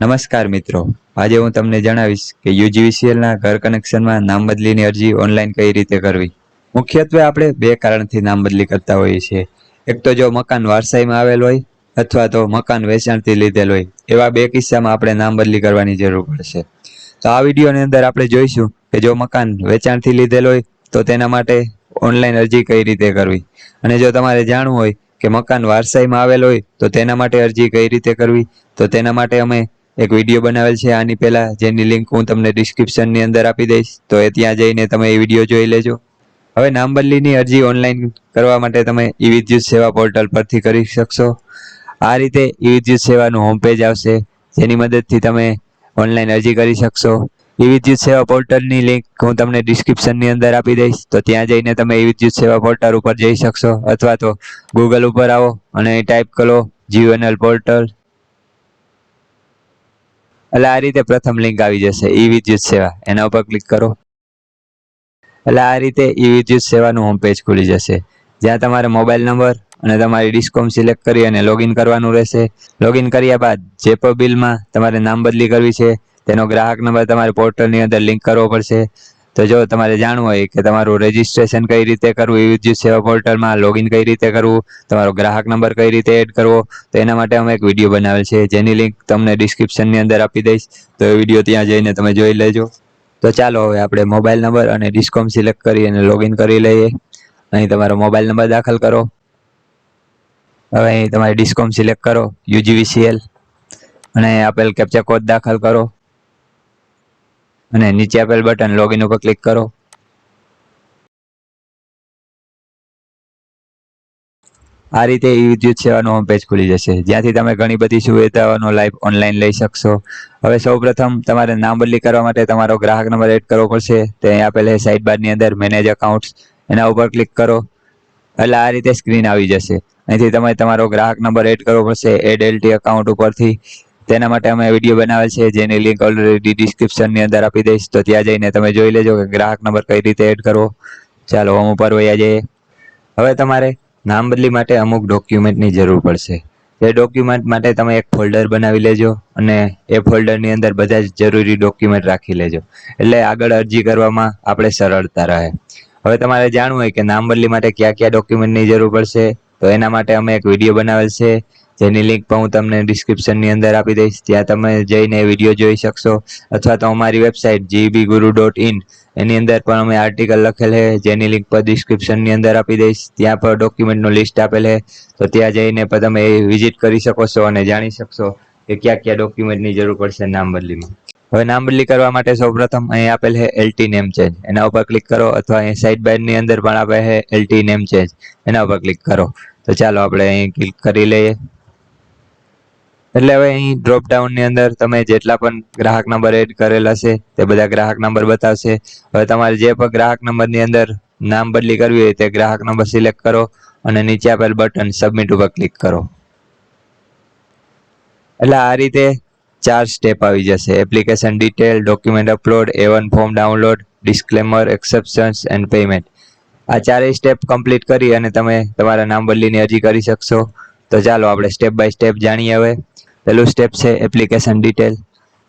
નમસ્કાર મિત્રો. આજે હું તમને જણાવીશ કે યુજીવીસીએલના ઘર કનેક્શનમાં નામ બદલીની અરજી ઓનલાઈન કઈ રીતે કરવી? મુખ્યત્વે આપણે બે કારણથી નામ બદલી કરતા હોઈએ છીએ. એક તો જો મકાન વારસાઈમાં આવેલ હોય અથવા તો મકાન વેચાણથી લીધેલ હોય, એવા બે કિસ્સામાં આપણે નામ બદલી કરવાની જરૂર પડશે. તો આ વિડીયોની અંદર આપણે જોઈશું કે જો મકાન વેચાણથી લીધેલ હોય, તો તેના માટે ઓનલાઈન અરજી કઈ રીતે કરવી? અને જો તમારે જાણવું હોય કે મકાન વારસાઈમાં આવેલ હોય, તો તેના માટે અરજી કઈ રીતે કરવી? તો તેના માટે અમે એક વીડિયો બનાવેલ છે, આની પહેલાં જેની લિંક હું તમને ડિસ્ક્રિપ્શનની અંદર આપી દઈશ, તો એ ત્યાં જઈને તમે એ વીડિયો જોઈ લેજો. હવે નામ બદલીની અરજી ઓનલાઈન કરવા માટે તમે ઈ વિદ્યુત સેવા પોર્ટલ પરથી કરી શકશો. આ રીતે ઈ વિદ્યુત સેવાનું હોમ પેજ આવશે, જેની મદદથી તમે ઓનલાઈન અરજી કરી શકશો. ઈ વિદ્યુત સેવા પોર્ટલની લિંક હું તમને ડિસ્ક્રિપ્શનની અંદર આપી દઈશ, તો ત્યાં જઈને તમે ઈ વિદ્યુત સેવા પોર્ટલ ઉપર જઈ શકશો, અથવા તો ગૂગલ ઉપર આવો અને ટાઈપ કરો જીઓએનએલ પોર્ટલ એટલે આ રીતે પ્રથમ લિંક આવી જશે, ઈ વિદ્યુત સેવા. એના ઉપર ક્લિક કરો. એટલે આ રીતે ઈ વિદ્યુત સેવાનું હોમ પેજ ખુલી જશે. જ્યાં તમારે મોબાઈલ નંબર અને તમારી ડિસ્કોમ સિલેક્ટ કરી અને લોગિન કરવાનું રહેશે. લોગિન કર્યા બાદ જે પણ બિલમાં તમારે નામ બદલી કરવી છે, તેનો ગ્રાહક નંબર તમારે પોર્ટલની અંદર લિંક કરવો પડશે. તો જો તમારે જાણવું હોય કે તમારું રજિસ્ટ્રેશન કઈ રીતે કરવું વિદ્યુત સેવા પોર્ટલમાં લોગિન કઈ રીતે કરવું, તમારો ગ્રાહક નંબર કઈ રીતે એડ કરવો, તો એના માટે અમે એક વીડિયો બનાવેલ છે. જેની લિંક તમને ડિસ્ક્રિપ્શનની અંદર આપી દઈશ. તો એ વીડિયો ત્યાં જઈને તમે જોઈ લેજો. તો ચાલો હવે આપણે મોબાઈલ નંબર અને ડિસ્કોમ સિલેક્ટ કરી અને લોગિન કરી લઈએ. અહીં તમારો મોબાઈલ નંબર દાખલ કરો. હવે અહીં તમારે ડિસ્કોમ સિલેક્ટ કરો યુજીવીસીએલ અને આપેલ કેપ્ચા કોડ દાખલ કરો. અને નીચે આપેલ બટન લોગિન ઉપર ક્લિક કરો. આ રીતે ઈ વિદ્યુત સેવાનું હોમ પેજ ખુલી જશે. જ્યાંથી તમે ઘણી બધી સુવિધાઓનો લાઈવ ઓનલાઈન લઈ શકશો. હવે સૌપ્રથમ તમારે નામ બદલી કરવા માટે તમારો ગ્રાહક નંબર એડ કરવો પડશે. તે અહીં આપેલ સાઇડ બારની અંદર મેનેજ અકાઉન્ટ્સ એના ઉપર ક્લિક કરો. એટલે આ રીતે સ્ક્રીન આવી જશે. અહીંથી તમે તમારો ગ્રાહક નંબર એડ કરવો પડશે. એડ એલટી અકાઉન્ટ ઉપરથી. તેના માટે અમે વીડિયો બનાવેલ છે, જેની લિંક ઓલરેડી ડિસ્ક્રિપ્શનની અંદર આપી દઈશ. તો ત્યાં જઈને તમે જોઈ લેજો કે ગ્રાહક નંબર કઈ રીતે એડ કરવો. ચાલો હોમ ઉપર વયા જઈએ. હવે તમારે નામ બદલી માટે અમુક ડોક્યુમેન્ટની જરૂર પડશે. એ ડોક્યુમેન્ટ માટે તમે એક ફોલ્ડર બનાવી લેજો અને એ ફોલ્ડરની અંદર બધા જ જરૂરી ડોક્યુમેન્ટ રાખી લેજો. એટલે આગળ અરજી કરવામાં આપણે સરળતા રહે. હવે તમારે જાણવું હોય કે નામ બદલી માટે કયા કયા ડોક્યુમેન્ટની જરૂર પડશે. તો એના માટે અમે એક વીડિયો બનાવેલ છે. જેની લિંક પણ હું તમને ડિસ્ક્રિપ્શનની અંદર આપી દઈશ. ત્યાં તમે જઈને વીડિયો જોઈ શકશો. અથવા તો અમારી website GB Guru dot in એની અંદર પણ અમે આર્ટિકલ લખેલ છે, જેની લિંક પર ડિસ્ક્રિપ્શનની અંદર આપી દઈશ. ત્યાં પર ડોક્યુમેન્ટનું લિસ્ટ આપેલ છે. તો ત્યાં જઈને પણ તમે વિઝિટ કરી શકો છો અને જાણી શકશો કે કયા કયા ડોક્યુમેન્ટની જરૂર પડશે નામ બદલીમાં હવે નામ બદલી કરવા માટે સૌપ્રથમ અહીં આપેલ છે એલટી નેમ ચેન્જ એના ઉપર ક્લિક કરો અથવા અહીં સાઇડ બારની અંદર પણ આપે છે એલટી નેમ ચેન્જ એના ઉપર ક્લિક કરો. તો ચાલો આપણે અહીં ક્લિક કરી લઈએ. એટલે હવે અહીં ડ્રોપ ડાઉનની અંદર તમે જેટલા પણ ગ્રાહક નંબર એડ કરેલા છે, તે બધા ગ્રાહક નંબર બતાવશે. હવે તમારે જે પણ ગ્રાહક નંબરની અંદર નામ બદલી કરવી હોય તે ગ્રાહક નંબર સિલેક્ટ કરો અને નીચે આપેલ બટન સબમિટ ઉપર ક્લિક કરો. એટલે આ રીતે ચાર સ્ટેપ આવી જશે. Application detail document upload A one form download disclaimer exceptions and payment આ ચારેય સ્ટેપ કમ્પ્લીટ કરી અને તમે તમારા નામ બદલીની અરજી કરી શકશો. તો ચાલો આપણે સ્ટેપ બાય સ્ટેપ જાણીએ હવે. પહેલું સ્ટેપ છે એપ્લિકેશન ડિટેલ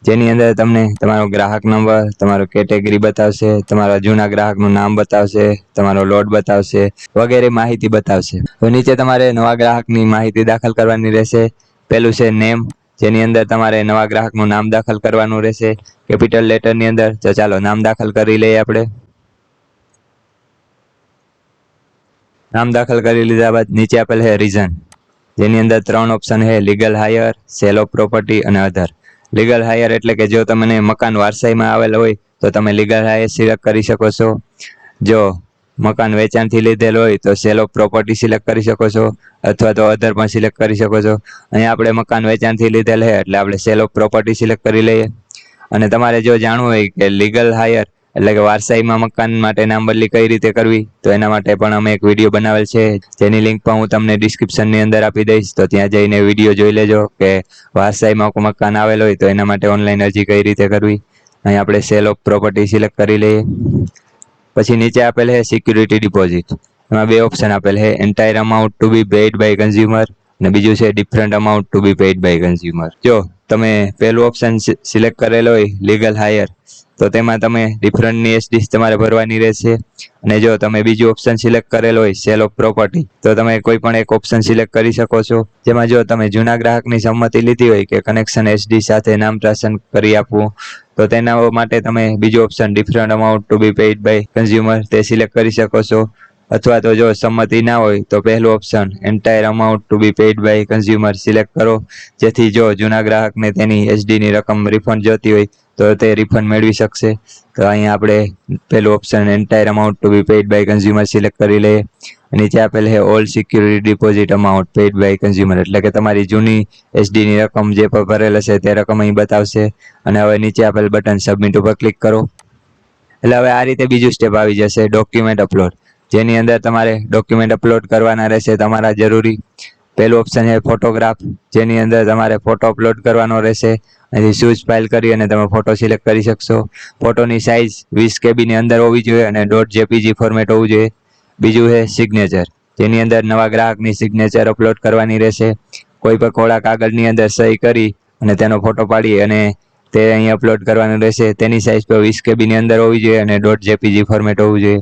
જેની અંદર તમને તમારો ગ્રાહક નંબર તમારો કેટેગરી બતાવશે, તમારા જૂના ગ્રાહકનું નામ બતાવશે, તમારો લોડ બતાવશે, વગેરે માહિતી બતાવશે. તો નીચે તમારે નવા ગ્રાહકની માહિતી દાખલ કરવાની રહેશે. પહેલું છે નેમ જેની અંદર તમારે નવા ગ્રાહકનું નામ દાખલ કરવાનું રહેશે. કેપિટલ લેટરની અંદર. તો ચાલો, નામ દાખલ કરી લઈએ આપણે. નામ દાખલ કરી લીધા બાદ નીચે આપેલ છે રીઝન જેની અંદર ત્રણ ઓપ્શન છે legal heir sale of property અને અધર લીગલ હાયર એટલે કે જો તમને મકાન વારસાઈમાં આવેલ હોય, તો તમે લીગલ હાયર સિલેક્ટ કરી શકો છો. જો મકાન વેચાણથી લીધેલ હોય, તો સેલ ઓફ પ્રોપર્ટી સિલેક્ટ કરી શકો છો, અથવા તો અધર પણ સિલેક્ટ કરી શકો છો. અહીંયા આપણે મકાન વેચાણથી લીધેલ છે, એટલે આપણે સેલ ઓફ પ્રોપર્ટી સિલેક્ટ કરી લઈએ. અને તમારે જો જાણવું હોય કે લીગલ હાયર એટલે કે વારસાઈમાં મકાન માટે નામ બદલી કઈ રીતે કરવી? તો એના માટે પણ અમે એક વીડિયો બનાવેલ છે. જેની લિંક પણ હું તમને ડિસ્ક્રિપ્શનની અંદર આપી દઈશ. તો ત્યાં જઈને વીડિયો જોઈ લેજો કે વારસાઈમાં મકાન આવેલ હોય તો એના માટે ઓનલાઈન અરજી કઈ રીતે કરવી? અહીં આપણે સેલ ઓફ પ્રોપર્ટી સિલેક્ટ કરી લઈએ. પછી નીચે આપેલ છે સિક્યુરિટી ડિપોઝિટ એમાં બે ઓપ્શન આપેલ છે. Entire amount to be paid by consumer અને બીજું છે different amount to be paid by consumer જો તમે પહેલું ઓપ્શન સિલેક્ટ કરેલો હોય લીગલ હાયર તો તેમાં તમે ડિફરન્ટની એસડી તમારે ભરવાની રહેશે. અને જો તમે બીજું ઓપ્શન સિલેક્ટ કરેલો હોય સેલ ઓફ પ્રોપર્ટી તો તમે કોઈ પણ એક ઓપ્શન સિલેક્ટ કરી શકો છો. જેમાં જો તમે જૂના ગ્રાહકની સંમતિ લીધી હોય કે કનેક્શન એસડી સાથે નામ ટ્રાન્સન કરી આપવું, તો તેના માટે તમે બીજું option different amount to be paid by consumer તે સિલેક્ટ કરી શકો છો. અથવા તો જો સંમતિ ના હોય, તો પહેલું option entire amount to be paid by consumer select કરો. જેથી જો જૂના ગ્રાહકને તેની એસડીની રકમ રિફંડ જોતી હોય તો તે રિફંડ મેળવી શકશે. તો અહીંયા આપણે પહેલું option entire amount to be paid by consumer select કરી લઈએ. નીચે આપેલ છે all security deposit amount paid by consumer એટલે કે તમારી જૂની એસડીની રકમ જે પણ ભરેલ હશે, તે રકમ અહીં બતાવશે. અને હવે નીચે આપેલ બટન સબમિટ ઉપર ક્લિક કરો. એટલે હવે આ રીતે બીજું સ્ટેપ આવી જશે ડોક્યુમેન્ટ અપલોડ જેની અંદર તમારે ડોક્યુમેન્ટ અપલોડ કરવાના રહેશે, તમારા જરૂરી. પહેલું ઓપ્શન છે ફોટોગ્રાફ જેની અંદર તમારે ફોટો અપલોડ કરવાનો રહેશે. અહીંથી શૂઝ ફાઇલ કરી અને તમે ફોટો સિલેક્ટ કરી શકશો. ફોટોની સાઇઝ વીસ કેબીની અંદર હોવી જોઈએ અને. ડોટ જેપીજી ફોર્મેટ હોવું જોઈએ. બીજું છે સિગ્નેચર જેની અંદર નવા ગ્રાહકની સિગ્નેચર અપલોડ કરવાની રહેશે. કોઈ પણ કોળા કાગળની અંદર સહી કરી અને તેનો ફોટો પાડી અને તે અહીં અપલોડ કરવાનું રહેશે. તેની સાઇઝ તો વીસ કેબીની અંદર હોવી જોઈએ અને. ડોટ જેપીજી ફોર્મેટ હોવું જોઈએ.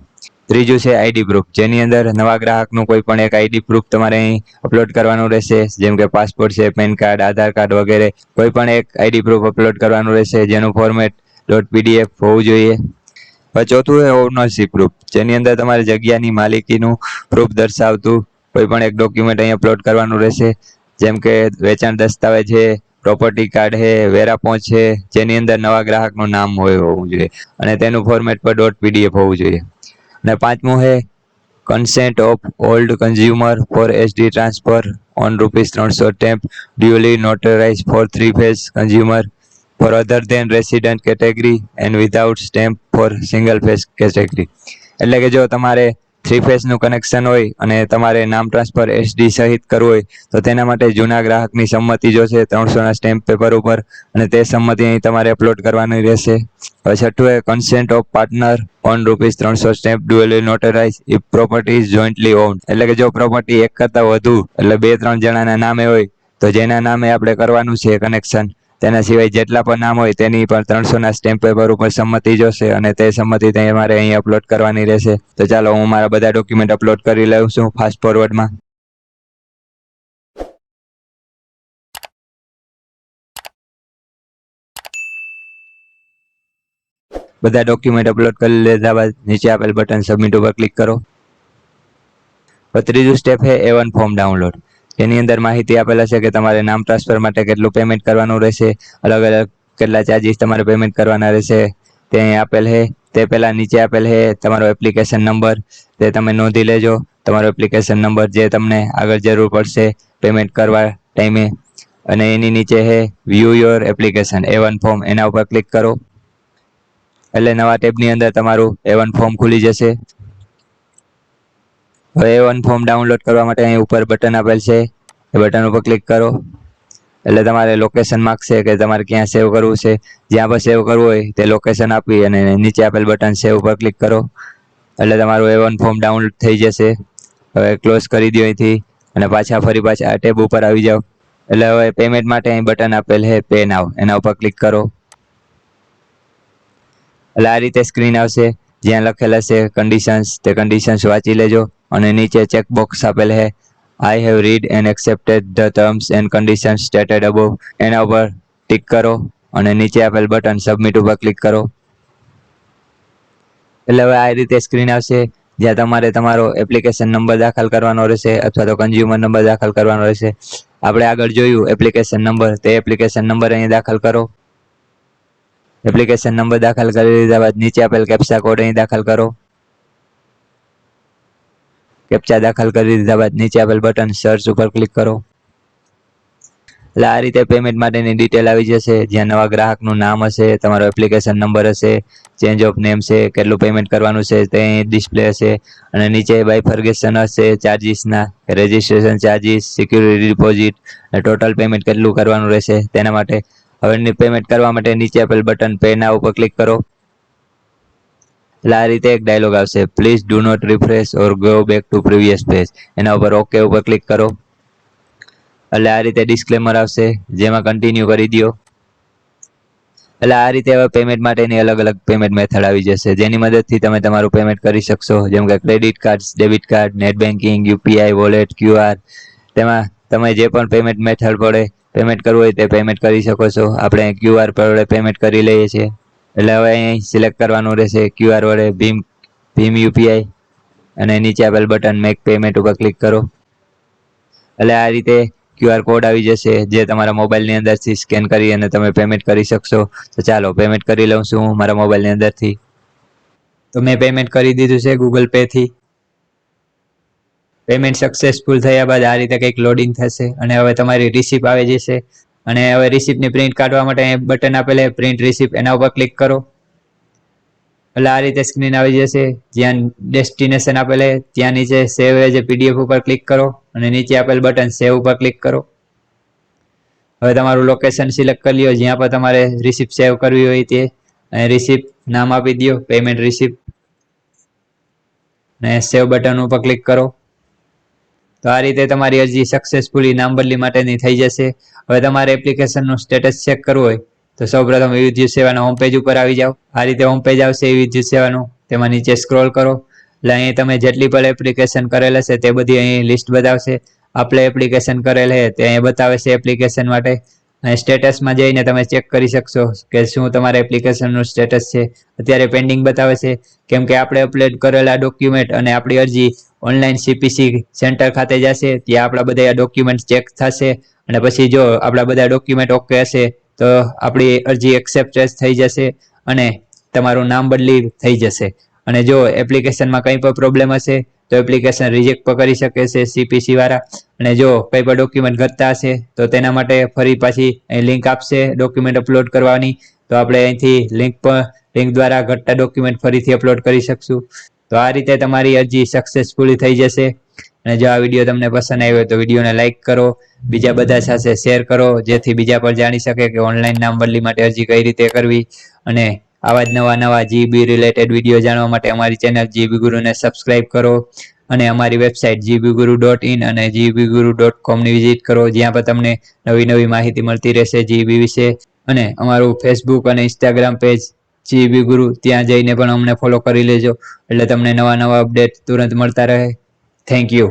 ત્રીજું છે આઈડી પ્રૂફ જેની અંદર નવા ગ્રાહકનું કોઈ પણ એક આઈડી પ્રૂફ તમારે અહીં અપલોડ કરવાનું રહેશે. જેમ કે પાસપોર્ટ છે પેન કાર્ડ આધાર કાર્ડ વગેરે, કોઈ પણ એક આઈડી પ્રૂફ અપલોડ કરવાનું રહેશે. જેનું ફોર્મેટ ડોટ પીડીએફ હોવું જોઈએ. ચોથું ઓનરશીપ પ્રૂફ જેની અંદર તમારે જગ્યાની માલિકીનું પ્રૂફ દર્શાવતું કોઈ પણ એક ડોક્યુમેન્ટ અહીં અપલોડ કરવાનું રહેશે. જેમ કે વેચાણ દસ્તાવેજ છે પ્રોપર્ટી કાર્ડ છે વેરા પહોંચ છે, જેની અંદર નવા ગ્રાહકનું નામ હોય હોવું જોઈએ. અને તેનું ફોર્મેટ પર ડોટ પીડીએફ હોવું જોઈએ. અને પાંચમું છે consent of old consumer for SD transfer on rupees ત્રણસો stamp duly notarize for three phase consumer for other than resident category and without stamp for single phase category એટલે કે જો તમારે થ્રી ફેઝનું કનેક્શન હોય અને તમારે નામ ટ્રાન્સફર એસડી સહિત કરવું હોય, તો તેના માટે જૂના ગ્રાહકની સંમતિ જોશે ત્રણસોના સ્ટેમ્પ પેપર ઉપર, અને તે સંમતિ અહીં તમારે અપલોડ કરવાની રહેશે. હવે છઠ્ઠું એ consent of partner on rupees ત્રણસો stamp duly notarize if property is jointly owned એટલે કે જો પ્રોપર્ટી એક કરતાં વધુ, એટલે બે, ત્રણ જણાના નામે હોય, તો જેના નામે આપણે કરવાનું છે કનેક્શન તેના સિવાય જેટલા પણ નામ હોય તેની પણ ત્રણસોના સ્ટેમ્પ પેપર ઉપર સંમતિ જોશે અને તે સંમતિ મારે અહીં અપલોડ કરવાની રહેશે. તો ચાલો હું મારા બધા ડોક્યુમેન્ટ અપલોડ કરી લઉં છું ફાસ્ટ ફોરવર્ડમાં બધા ડોક્યુમેન્ટ અપલોડ કરી લીધા બાદ નીચે આપેલ બટન સબમિટ ઉપર ક્લિક કરો. ત્રીજું સ્ટેપ છે એ વન ફોર્મ ડાઉનલોડ એની અંદર માહિતી આપેલા છે કે તમારે નામ ટ્રાન્સફર માટે કેટલું પેમેન્ટ કરવાનું રહેશે અલગ અલગ કેટલા ચાર્જીસ તમારે પેમેન્ટ કરવાના રહેશે, તે આપેલ છે, તે પહેલાં નીચે આપેલ છે, તમારો એપ્લિકેશન નંબર તે તમે નોંધી લેજો, તમારો એપ્લિકેશન નંબર જે તમને આગળ જરૂર પડશે પેમેન્ટ કરવા ટાઈમે અને એની નીચે છે view your application A one form એના ઉપર ક્લિક કરો. એટલે નવા ટેબની અંદર તમારું એ વન ફોર્મ ખુલી જશે. હવે એ વન ફોર્મ ડાઉનલોડ કરવા માટે અહીં ઉપર બટન આપેલ છે. એ બટન ઉપર ક્લિક કરો. એટલે તમારે લોકેશન માગશે કે તમારે ક્યાં સેવ કરવું છે. જ્યાં પણ સેવ કરવું હોય તે લોકેશન આપી અને નીચે આપેલ બટન સેવ ઉપર ક્લિક કરો. એટલે તમારું એ વન ફોર્મ ડાઉનલોડ થઈ જશે. હવે ક્લોઝ કરી દો અહીંથી અને પાછા ફરી પાછા આ ટેબ ઉપર આવી જાઓ. એટલે હવે પેમેન્ટ માટે અહીં બટન આપેલ છે પે નાવ એના ઉપર ક્લિક કરો. એટલે આ રીતે સ્ક્રીન આવશે. જ્યાં લખેલા છે કન્ડિશન્સ તે કન્ડિશન્સ વાંચી લેજો અને નીચે ચેકબોક્સ આપેલ છે I have read and accepted the terms and conditions stated above એના ઉપર ટિક કરો અને નીચે આપેલ બટન સબમિટ ઉપર ક્લિક કરો. એટલે હવે આ રીતે સ્ક્રીન આવશે. જ્યાં તમારે તમારો એપ્લિકેશન નંબર દાખલ કરવાનો રહેશે અથવા તો કન્ઝ્યુમર નંબર દાખલ કરવાનો રહેશે. આપણે આગળ જોયું એપ્લિકેશન નંબર તે એપ્લિકેશન નંબર અહીં દાખલ કરો. એપ્લિકેશન નંબર દાખલ કરી લીધા બાદ નીચે આપેલ કેપ્ચા કોડ અહીં દાખલ કરો. કેપ્ચા દાખલ કરી દીધા બાદ નીચે આપેલ બટન સર્ચ ઉપર ક્લિક કરો. એટલે આ રીતે પેમેન્ટ માટેની ડિટેલ આવી જશે. જ્યાં નવા ગ્રાહકનું નામ હશે, તમારો એપ્લિકેશન નંબર હશે ચેન્જ ઓફ નેમ છે, કેટલું પેમેન્ટ કરવાનું છે, તે ડિસ્પ્લે હશે. અને નીચે બાયફર્ગેશન હશે ચાર્જીસના registration charges security deposit total payment કેટલું કરવાનું રહેશે, તેના માટે હવે પેમેન્ટ કરવા માટે નીચે આપેલ બટન પે ના ઉપર ક્લિક કરો. એટલે આ રીતે એક ડાયલોગ આવશે. Please do not refresh or go back to previous page એના ઉપર ઓકે ઉપર ક્લિક કરો. એટલે આ રીતે ડિસ્ક્લેમર આવશે. જેમાં કન્ટિન્યુ કરી દો એટલે આ રીતે હવે પેમેન્ટ માટેની અલગ અલગ પેમેન્ટ મેથડ આવી જશે. જેની મદદથી તમે તમારું પેમેન્ટ કરી શકશો. જેમ કે credit card debit card net banking UPI wallet QR તેમાં તમે જે પણ પેમેન્ટ મેથડ પડે પેમેન્ટ કરવું હોય તે પેમેન્ટ કરી શકો છો. આપણે ક્યુઆર પર વડે પેમેન્ટ કરી લઈએ છીએ. એટલે હવે અહીં સિલેક્ટ કરવાનું રહેશે ક્યુઆર વડે ભીમ ભીમ યુપીઆઈ અને નીચે આપેલ બટન મેક પેમેન્ટ ઉપર ક્લિક કરો. એટલે આ રીતે ક્યુઆર કોડ આવી જશે જે તમારા મોબાઈલની અંદરથી સ્કેન કરી અને તમે પેમેન્ટ કરી શકશો. તો ચાલો પેમેન્ટ કરી લઉં છું મારા મોબાઈલની અંદરથી. તો મેં પેમેન્ટ કરી દીધું છે ગૂગલ પેથી પેમેન્ટ સક્સેસફુલ થયા બાદ આ રીતે કંઈક લોડિંગ થશે અને હવે તમારી રિસિપ્ટ આવી જશે. અને હવે રિસિપ્ટની પ્રિન્ટ કાઢવા માટે બટન આપેલે પ્રિન્ટ રિસિપ્ટ એના ઉપર ક્લિક કરો. એટલે આ રીતે સ્ક્રીન આવી જશે. જ્યાં ડેસ્ટિનેશન આપેલે ત્યાં નીચે સેવ એજ પીડીએફ ઉપર ક્લિક કરો અને નીચે આપેલ બટન સેવ ઉપર ક્લિક કરો. હવે તમારું લોકેશન સિલેક્ટ કરી લો જ્યાં પર તમારે રિસિપ્ટ સેવ કરવી હોય તે અને રિસિપ્ટ નામ આપી દો પેમેન્ટ રિસિપ્ટ અને સેવ બટન ઉપર ક્લિક કરો. તો આ રીતે તમારી અરજી સક્સેસફુલી નામ બદલી માટેની થઈ જશે. હવે તમારે એપ્લિકેશનનું સ્ટેટસ ચેક કરવું હોય, તો સૌપ્રથમ વિદ્યુત સેવાના હોમ પેજ ઉપર આવી જાઓ. આ રીતે હોમ પેજ આવશે વિદ્યુત સેવાનું. તેમાં નીચે સ્ક્રોલ કરો. એટલે અહીં તમે જેટલી પણ એપ્લિકેશન કરેલ હશે તે બધી અહીં લિસ્ટ બતાવશે. આપણે એપ્લિકેશન કરેલ છે તે અહીં બતાવે છે એપ્લિકેશન માટે. અહીં સ્ટેટસમાં જઈને તમે ચેક કરી શકશો કે શું તમારા એપ્લિકેશનનું સ્ટેટસ છે. અત્યારે પેન્ડિંગ બતાવે છે. કેમ કે આપણે અપલોડ કરેલા ડોક્યુમેન્ટ અને આપણી અરજી ઓનલાઈન સીપીસી સેન્ટર ખાતે જશે, ત્યાં આપણા બધા ડોક્યુમેન્ટ ચેક થશે અને પછી જો આપણા બધા ડોક્યુમેન્ટ ઓકે હશે, તો આપણી અરજી એક્સેપ્ટ થઈ જશે અને તમારું નામ બદલી થઈ જશે. અને જો એપ્લિકેશનમાં કંઈ પણ પ્રોબ્લેમ હશે, તો એપ્લિકેશન રિજેક્ટ પણ કરી શકે છે સીપીસી વાળા. અને જો કંઈ પણ ડોક્યુમેન્ટ ઘટતા હશે, તો તેના માટે ફરી પાછી અહીં લિંક આપશે ડોક્યુમેન્ટ અપલોડ કરવાની. તો આપણે અહીંથી લિંક પર લિંક દ્વારા ઘટતા ડોક્યુમેન્ટ ફરીથી અપલોડ કરી શકશું. તો આ રીતે તમારી અરજી સક્સેસફુલી થઈ જશે. અને જો આ વીડિયો તમને પસંદ આવ્યો હોય તો વિડીયોને લાઇક કરો, બીજા બધા સાથે શેર કરો, જેથી બીજા પર જાણી શકે કે ઓનલાઈન નામ બદલી માટે અરજી કઈ રીતે કરવી. અને આવા જ નવા નવા જીબી રિલેટેડ વીડિયો જાણવા માટે અમારી ચેનલ જીબી ગુરુને સબસ્ક્રાઇબ કરો. અને અમારી website GB Guru dot in અને જીબી ગુરુ ડોટ કોમની વિઝિટ કરો, જ્યાં પર તમને નવી નવી માહિતી મળતી રહેશે જીબી વિશે. અને અમારું ફેસબુક અને ઇન્સ્ટાગ્રામ પેજ જીબી ગુરુ, ત્યાં જઈને પણ અમને ફોલો કરી લેજો. એટલે તમને નવા નવા અપડેટ તુરંત મળતા રહે. Thank you